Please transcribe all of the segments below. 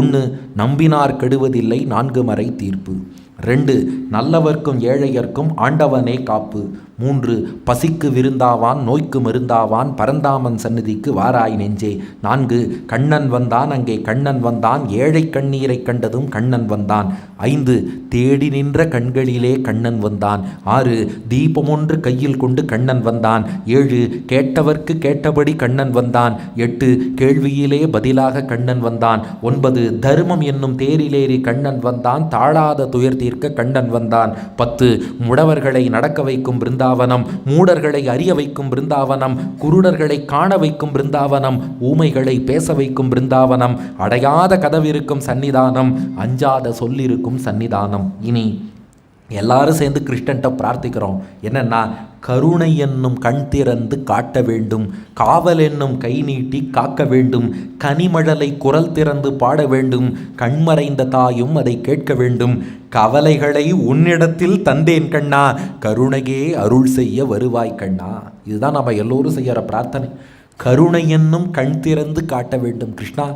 ஒன்று நம்பினார் கெடுவதில்லை நான்கு மறை தீர்ப்பு. ரெண்டு நல்லவர்க்கும் ஏழையர்க்கும் ஆண்டவனே காப்பு. மூன்று பசிக்கு விருந்தாவான் நோய்க்கு மருந்தாவான் பரந்தாமன் சந்நிதிக்கு வாராய் நெஞ்சே. நான்கு கண்ணன் வந்தான் அங்கே கண்ணன் வந்தான் ஏழை கண்ணீரை கண்டதும் கண்ணன் வந்தான். ஐந்து தேடி நின்ற கண்களிலே கண்ணன் வந்தான். ஆறு தீபமொன்று கையில் கொண்டு கண்ணன் வந்தான். ஏழு கேட்டவர்க்கு கேட்டபடி கண்ணன் வந்தான். எட்டு கேள்வியிலே பதிலாக கண்ணன் வந்தான். ஒன்பது தர்மம் என்னும் தேரிலேறி கண்ணன் வந்தான். தாழாத துயர் தீர்க்க கண்ணன் வந்தான். பத்து முடவர்களை நடக்க வைக்கும் பிருந்தாவனம் மூடர்களை அறிய வைக்கும் பிருந்தாவனம் குருடர்களை காண வைக்கும் பிருந்தாவனம் ஊமைகளை பேச வைக்கும் பிருந்தாவனம் அடையாத கதவிருக்கும் சன்னிதானம் அஞ்சாத சொல்லிருக்கும் சன்னிதானம் இனி எல்லாரும் சேர்ந்து கிருஷ்ணன்ட்ட பிரார்த்திக்கிறோம். என்னென்னா கருணை என்னும் கண் திறந்து காட்ட வேண்டும். காவல் என்னும் கை நீட்டி காக்க வேண்டும். கனிமழலை குரல் திறந்து பாட வேண்டும். கண்மறைந்த தாயும் அதை கேட்க வேண்டும். கவலைகளை உன்னிடத்தில் தந்தேன் கண்ணா. கருணையே அருள் செய்ய வருவாய் கண்ணா. இதுதான் நம்ம எல்லோரும் செய்யற பிரார்த்தனை. கருணை என்னும் கண் திறந்து காட்ட வேண்டும். கிருஷ்ணா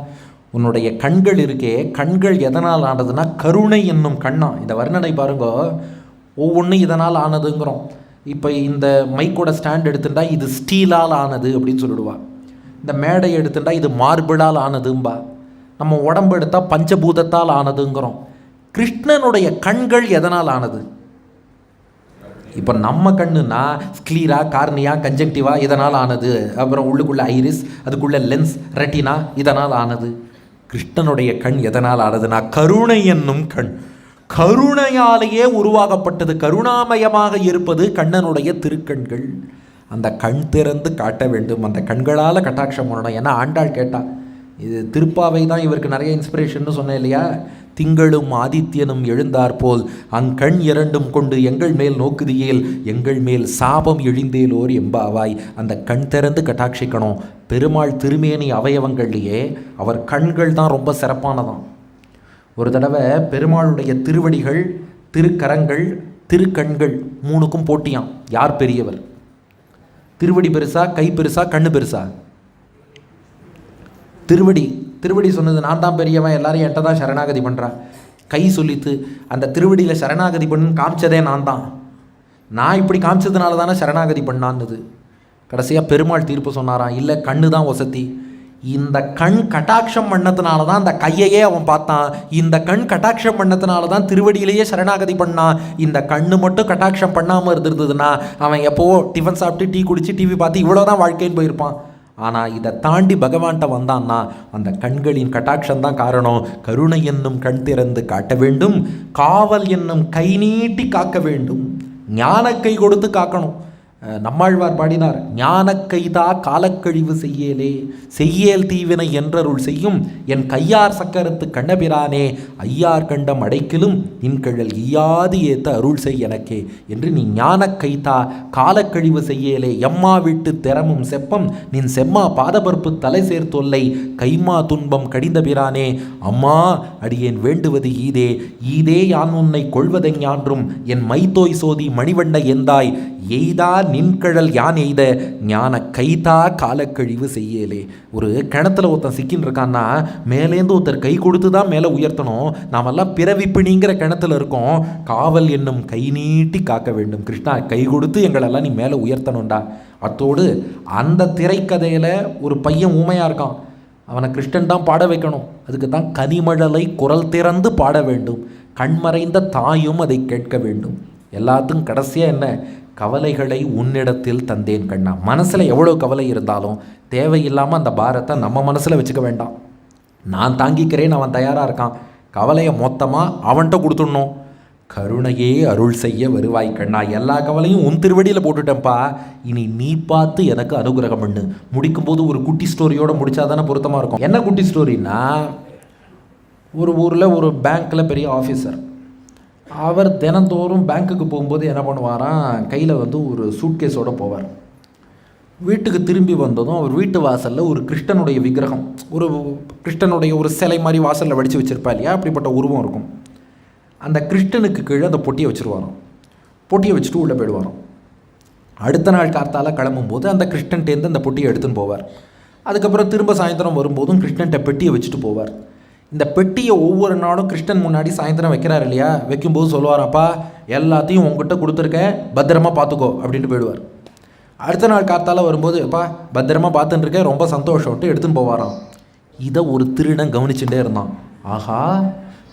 உன்னுடைய கண்கள் இருக்கே கண்கள் எதனால் ஆனதுன்னா கருணை என்னும் கண்ணா. இந்த வர்ணனை பாருங்க. ஒவ்வொன்றும் இதனால் ஆனதுங்கிறோம். இப்போ இந்த மைக்கோட ஸ்டாண்ட் எடுத்துட்டா இது ஸ்டீலால் ஆனது அப்படின்னு சொல்லிடுவா. இந்த மேடை எடுத்துட்டா இது மார்பிளால் ஆனதும்பா. நம்ம உடம்பு எடுத்தால் பஞ்சபூதத்தால் ஆனதுங்கிறோம். கிருஷ்ணனுடைய கண்கள் எதனால் ஆனது? இப்போ நம்ம கண்ணுனா ஸ்க்ளீரா கார்னியா கஞ்சங்டிவா இதனால் ஆனது. அப்புறம் உள்ளுக்குள்ளே ஐரிஸ் அதுக்குள்ளே லென்ஸ் ரெட்டினா இதனால் ஆனது. கிருஷ்ணனுடைய கண் எதனால் ஆனதுன்னா கருணை என்னும் கண். கருணையாலேயே உருவாகப்பட்டது கருணாமயமாக இருப்பது கண்ணனுடைய திருக்கண்கள். அந்த கண் திறந்து காட்ட வேண்டும். அந்த கண்களால் கட்டாட்சம் பண்ணணும். ஏன்னா ஆண்டாள் கேட்டா இது திருப்பாவை தான் இவருக்கு நிறைய இன்ஸ்பிரேஷன் சொன்னேன் இல்லையா? திங்களும் ஆதித்யனும் எழுந்தாற்போல் அங்கண் இரண்டும் கொண்டு எங்கள் மேல் நோக்குதியேல் எங்கள் மேல் சாபம் எழுந்தேலோர் எம்பாவாய். அந்த கண் திறந்து கட்டாட்சிக்கணும். பெருமாள் திருமேனி அவயவங்கள்லேயே அவர் கண்கள் தான் ரொம்ப சிறப்பானதாம். ஒரு தடவை பெருமாளுடைய திருவடிகள் திருக்கரங்கள் திருக்கண்கள் மூணுக்கும் போட்டியாம். யார் பெரியவர்? திருவடி பெருசா கை பெருசா கண்ணு பெருசா? திருவடி திருவடி சொன்னது நான் தான் பெரியவன் எல்லாரும் என்கிட்ட தான் சரணாகதி பண்ணுறான் கை சொல்லித்து அந்த திருவடியில் சரணாகதி பண்ணுன்னு காமிச்சதே நான் தான். நான் இப்படி காமிச்சதுனால தானே சரணாகதி பண்ணான்னுது கடைசியாக பெருமாள் தீர்ப்பு சொன்னாராம் இல்லை கண்ணு தான் வசதி இந்த கண் கட்டாட்சம் பண்ணதுனால தான் அந்த கையையே அவன் பார்த்தான். இந்த கண் கட்டாட்சம் பண்ணதுனால தான் திருவடியிலேயே சரணாகதி பண்ணான். இந்த கண்ணு மட்டும் கட்டாட்சம் பண்ணாமல் இருந்திருந்ததுன்னா அவன் எப்போவோ டிஃபன் சாப்பிட்டு டீ குடித்து டிவி பார்த்து இவ்வளோதான் வாழ்க்கைன்னு போயிருப்பான். ஆனால் இதை தாண்டி பகவான்கிட்ட வந்தான்னா அந்த கண்களின் கட்டாட்சம் தான் காரணம். கருணை என்னும் கண் திறந்து காட்ட வேண்டும். காவல் என்னும் கை நீட்டி காக்க வேண்டும். ஞான கை கொடுத்து காக்கணும். நம்மாழ்வார் பாடினார் ஞான கைதா காலக்கழிவு செய்யலே செய்யேல் தீவினை என்றருள் செய்யும் என் கையார் சக்கரத்து கண்ணபிரானே ஐயார் கண்டம் அடைக்கிலும் நின்கழல் ஈயாது ஏத்த அருள் செய் எனக்கே என்று நீ ஞான கைதா காலக்கழிவு செய்யலே எம்மா விட்டு திறமும் செப்பம் நின் செம்மா பாதபர்ப்பு தலை சேர்த்தொல்லை கைமா துன்பம் கடிந்த பிரானே அம்மா அடியேன் வேண்டுவது ஈதே ஈதே யான் உன்னை கொள்வதெஞ்ஞான்றும் என் மைத்தோய் சோதி மணிவண்ண எந்தாய் எய்தா நின்கழல் யான் எய்த? ஞான கைதா காலக்கழிவு செய்யலே. ஒரு கிணத்துல ஒருத்தன் சிக்கின்னு இருக்கான்னா மேலேந்து ஒருத்தர் கை கொடுத்து தான் மேலே உயர்த்தணும். நாமெல்லாம் பிறவிப்பிணிங்கிற கிணத்துல இருக்கோம். காவல் என்னும் கை நீட்டி காக்க வேண்டும். கிருஷ்ணா கை கொடுத்து எங்களெல்லாம் நீ மேலே உயர்த்தணும்டா. அத்தோடு அந்த திரைக்கதையில் ஒரு பையன் ஊமையாக இருக்கான். அவனை கிருஷ்ணன் தான் பாட வைக்கணும். அதுக்கு தான் கனிமழலை குரல் திறந்து பாட வேண்டும். கண்மறைந்த தாயும் அதை கேட்க வேண்டும். எல்லாத்துக்கும் கடைசியாக என்ன? கவலைகளை உன்னிடத்தில் தந்தேன் கண்ணா. மனசில் எவ்வளோ கவலை இருந்தாலும் தேவையில்லாமல் அந்த பாரத்தை நம்ம மனசில் வச்சுக்க வேண்டாம். நான் தாங்கிக்கிறேன் அவன் தயாராக இருக்கான். கவலையை மொத்தமாக அவன்கிட்ட கொடுத்துடணும். கருணையே அருள் செய்ய வருவாய் கண்ணா. எல்லா கவலையும் உன் திருவடியில் போட்டுட்டேன்ப்பா. இனி நீ பார்த்து எனக்கு அனுகிரகம் பண்ணு. முடிக்கும்போது ஒரு குட்டி ஸ்டோரியோடு முடிச்சா தானே பொருத்தமாக இருக்கும். என்ன குட்டி ஸ்டோரின்னா ஒரு ஊரில் ஒரு பேங்க்கில் பெரிய ஆஃபீஸர் அவர் தினந்தோறும் பேங்க்குக்கு போகும்போது என்ன பண்ணுவாராம்? கையில் வந்து ஒரு சூட்கேஸோடு போவார். வீட்டுக்கு திரும்பி வந்ததும் அவர் வீட்டு வாசலில் ஒரு கிருஷ்ணனுடைய விக்கிரகம் ஒரு கிருஷ்ணனுடைய ஒரு சிலை மாதிரி வாசலில் வடித்து வச்சிருப்பா இல்லையா? அப்படிப்பட்ட உருவம் இருக்கும். அந்த கிருஷ்ணனுக்கு கீழே அந்த பொட்டியை வச்சுருவாராம். பொட்டியை வச்சுட்டு உள்ளே போயிடுவாராம். அடுத்த நாள் கார்த்தால கிளம்பும்போது அந்த கிருஷ்ணன்ட்டேருந்து அந்த பொட்டியை எடுத்துன்னு போவார். அதுக்கப்புறம் திரும்ப சாயந்தரம் வரும்போதும் கிருஷ்ணன்ட்ட பெட்டியை வச்சுட்டு போவார். இந்த பெட்டியை ஒவ்வொரு நாளும் கிருஷ்ணன் முன்னாடி சாயந்தரம் வைக்கிறார் இல்லையா? வைக்கும்போது சொல்லுவாராப்பா எல்லாத்தையும் உங்ககிட்ட கொடுத்துருக்கேன் பத்திரமா பார்த்துக்கோ அப்படின்ட்டு போயிடுவார். அடுத்த நாள் காத்தால வரும்போது எப்பா பத்திரமா பார்த்துட்டு இருக்கேன் ரொம்ப சந்தோஷம்ட்டு எடுத்துன்னு போவாராம். இதை ஒரு திருடன் கவனிச்சுட்டே இருந்தான். ஆஹா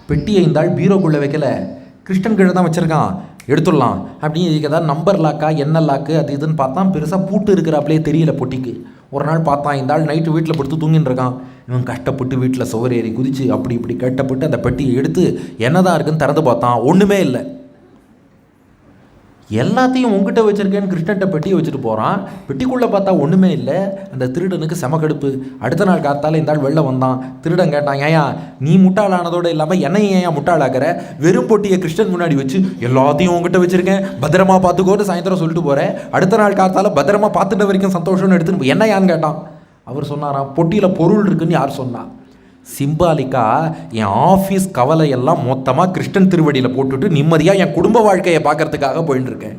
பெட்டியை இந்த ஆள் பீரோக்குள்ளே வைக்கல. கிருஷ்ணன் கீழே தான் வச்சுருக்கான். எடுத்துடலாம். அப்படின்னு இதுக்கு ஏதாவது நம்பர் லாக்கா என்ன லாக்கு அது இதுன்னு பார்த்தா பெருசாக பூட்டு இருக்கிறாப்லே தெரியல பொட்டிக்கு. ஒரு நாள் பார்த்தான் இந்த ஆள் நைட்டு வீட்டில் படுத்து தூங்கின்னு இருக்கான். இவன் கஷ்டப்பட்டு வீட்டில் சுவர் ஏறி குதித்து அப்படி இப்படி கட்டப்பட்டு அந்த பெட்டியை எடுத்து என்னதான் இருக்குன்னு திறந்து பார்த்தான். ஒன்றுமே இல்லை. எல்லாத்தையும் உங்ககிட்ட வச்சுருக்கேன்னு கிருஷ்ணன்ட்ட பெட்டியை வச்சுட்டு போகிறான் பெட்டிக்குள்ளே பார்த்தா ஒன்றுமே இல்லை. அந்த திருடனுக்கு செமகெடுப்பு அடுத்த நாள் காத்தால இந்த ஆள் வெளில வந்தான். திருடன் கேட்டான் ஏயா நீ முட்டாளானதோடு இல்லாமல் என்னையும் ஏன் முட்டாளாக்கிற? வெறும் பொட்டியை கிருஷ்ணன் முன்னாடி வச்சு எல்லாத்தையும் உங்ககிட்ட வச்சுருக்கேன். பத்திரமா பார்த்துக்கோன்னு சாயந்தரம் சொல்லிட்டு போகிறேன் அடுத்த நாள் காத்தால பத்திரமா பார்த்துட்ட வரைக்கும் சந்தோஷம்னு எடுத்துன்னு என்ன ஏன்னு கேட்டான். அவர் சொன்னாராம் பொட்டியில் பொருள் இருக்குன்னு யார் சொன்னான் சிம்பாலிக்கா என் ஆஃபீஸ் கவலையெல்லாம் மொத்தமாக கிருஷ்ணன் திருவடியில் போட்டுட்டு நிம்மதியாக என் குடும்ப வாழ்க்கையை பார்க்கறதுக்காக போயின்னு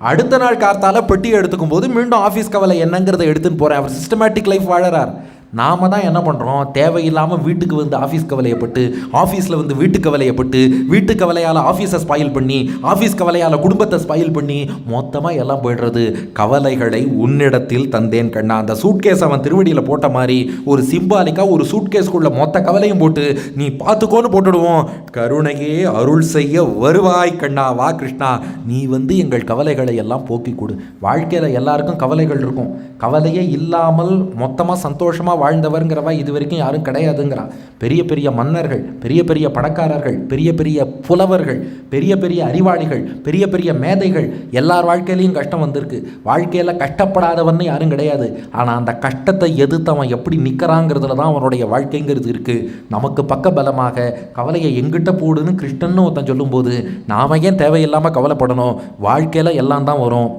அடுத்த நாள் கார்த்தால பெட்டியை எடுத்துக்கும் போது மீண்டும் ஆஃபீஸ் கவலை என்னங்கிறத எடுத்துன்னு போகிறேன் அவர் சிஸ்டமேட்டிக் லைஃப் வாழறார். நாம தான் என்ன பண்ணுறோம் தேவையில்லாமல் வீட்டுக்கு வந்து ஆஃபீஸ் கவலையப்பட்டு ஆஃபீஸில் வந்து வீட்டு கவலையப்பட்டு வீட்டு கவலையால் ஆஃபீஸை ஸ்பாயில் பண்ணி ஆஃபீஸ் கவலையால் குடும்பத்தை ஸ்பாயில் பண்ணி மொத்தமாக எல்லாம் போயிடுறது. கவலைகளை உன்னிடத்தில் தந்தேன் கண்ணா. அந்த சூட்கேஸ் அவன் திருவடியில் போட்ட மாதிரி ஒரு சிம்பாலிக்காக ஒரு சூட்கேஸ்க்குள்ள மொத்த கவலையும் போட்டு நீ பார்த்துக்கோன்னு போட்டுடுவோம். கருணையே அருள் செய்ய வருவாய் கண்ணா. வா கிருஷ்ணா. நீ வந்து எங்கள் கவலைகளை எல்லாம் போக்கி கொடு. வாழ்க்கையில் எல்லாருக்கும் கவலைகள் இருக்கும். கவலையே இல்லாமல் மொத்தமாக சந்தோஷமாக வாழ்ந்தவர்ங்கிறவா இது வரைக்கும் யாரும் கிடையாதுங்கிறா பெரிய பெரிய மன்னர்கள் பெரிய பெரிய பணக்காரர்கள் பெரிய பெரிய புலவர்கள் பெரிய பெரிய அறிவாளிகள் பெரிய பெரிய மேதைகள் எல்லார் வாழ்க்கையிலையும் கஷ்டம் வந்திருக்கு. வாழ்க்கையில் கஷ்டப்படாதவன்னு யாரும் கிடையாது. ஆனால் அந்த கஷ்டத்தை எதிர்த்து அவன் எப்படி நிற்கிறாங்கிறதுல தான் அவனுடைய வாழ்க்கைங்கிறது இருக்குது நமக்கு பக்க பலமாக கவலையை எங்கிட்ட போடுன்னு கிருஷ்ணன்னு ஒருத்தன் சொல்லும்போது நாம ஏன் தேவையில்லாமல் கவலைப்படணும்? வாழ்க்கையில் எல்லாம் தான் வரும்.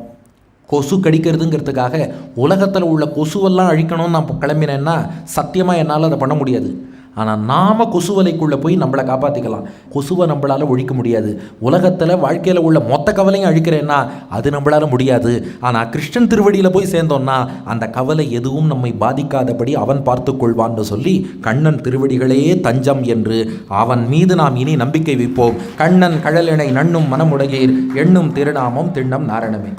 கொசு கடிக்கிறதுங்கிறதுக்காக உலகத்தில் உள்ள கொசுவெல்லாம் அழிக்கணும்னு நான் கிளம்பினேன்னா சத்தியமாக என்னால் அதை பண்ண முடியாது. ஆனால் நாம கொசுவலைக்குள்ளே போய் நம்மளை காப்பாற்றிக்கலாம் கொசுவை நம்மளால் ஒழிக்க முடியாது. உலகத்தில் வாழ்க்கையில் உள்ள மொத்த கவலையும் அழிக்கிறேன்னா அது நம்மளால் முடியாது. ஆனால் கிருஷ்ணன் திருவடியில் போய் சேர்ந்தோன்னா அந்த கவலை எதுவும் நம்மை பாதிக்காதபடி அவன் பார்த்து கொள்வான்னு சொல்லி கண்ணன் திருவடிகளே தஞ்சம் என்று அவன் மீது நாம் இனி நம்பிக்கை வைப்போம். கண்ணன் கழலினை நண்ணும் மனமுடையீர் எண்ணும் திருநாமம் திண்ணம் நாரணமே.